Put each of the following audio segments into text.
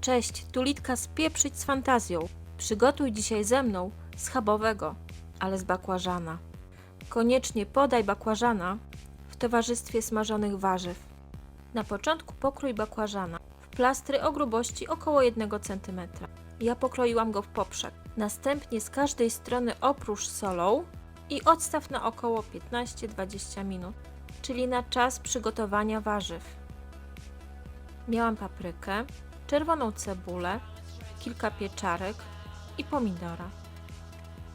Cześć, tu Litka spieprzyć z fantazją. Przygotuj dzisiaj ze mną schabowego, ale z bakłażana. Koniecznie podaj bakłażana w towarzystwie smażonych warzyw. Na początku pokrój bakłażana w plastry o grubości około 1 cm. Ja pokroiłam go w poprzek. Następnie z każdej strony opróż solą i odstaw na około 15-20 minut, czyli na czas przygotowania warzyw. Miałam paprykę, czerwoną cebulę, kilka pieczarek i pomidora.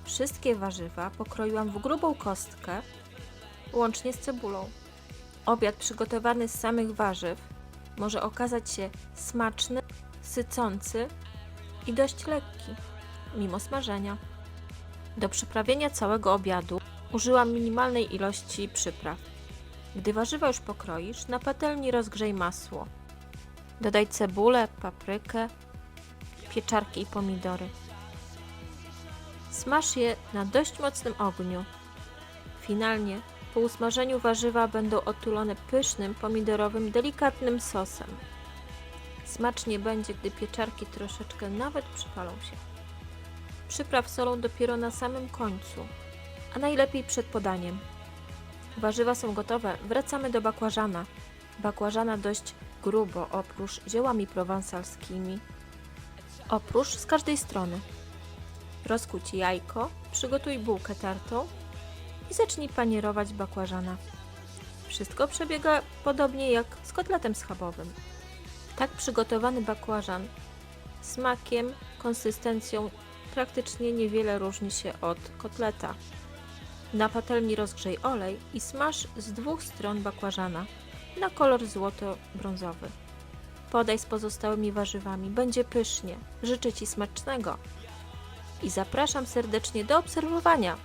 Wszystkie warzywa pokroiłam w grubą kostkę, łącznie z cebulą. Obiad przygotowany z samych warzyw może okazać się smaczny, sycący i dość lekki, mimo smażenia. Do przyprawienia całego obiadu użyłam minimalnej ilości przypraw. Gdy warzywa już pokroisz, na patelni rozgrzej masło. Dodaj cebulę, paprykę, pieczarki i pomidory. Smaż je na dość mocnym ogniu. Finalnie po usmażeniu warzywa będą otulone pysznym, pomidorowym, delikatnym sosem. Smacznie będzie, gdy pieczarki troszeczkę nawet przypalą się. Przypraw solą dopiero na samym końcu, a najlepiej przed podaniem. Warzywa są gotowe, wracamy do bakłażana. Bakłażana dość grubo oprócz ziołami prowansalskimi. Oprócz z każdej strony. Rozkuć jajko, przygotuj bułkę tartą i zacznij panierować bakłażana. Wszystko przebiega podobnie jak z kotletem schabowym. Tak przygotowany bakłażan smakiem, konsystencją praktycznie niewiele różni się od kotleta. Na patelni rozgrzej olej i smaż z dwóch stron bakłażana na kolor złoto-brązowy. Podaj z pozostałymi warzywami, będzie pysznie. Życzę Ci smacznego i zapraszam serdecznie do obserwowania.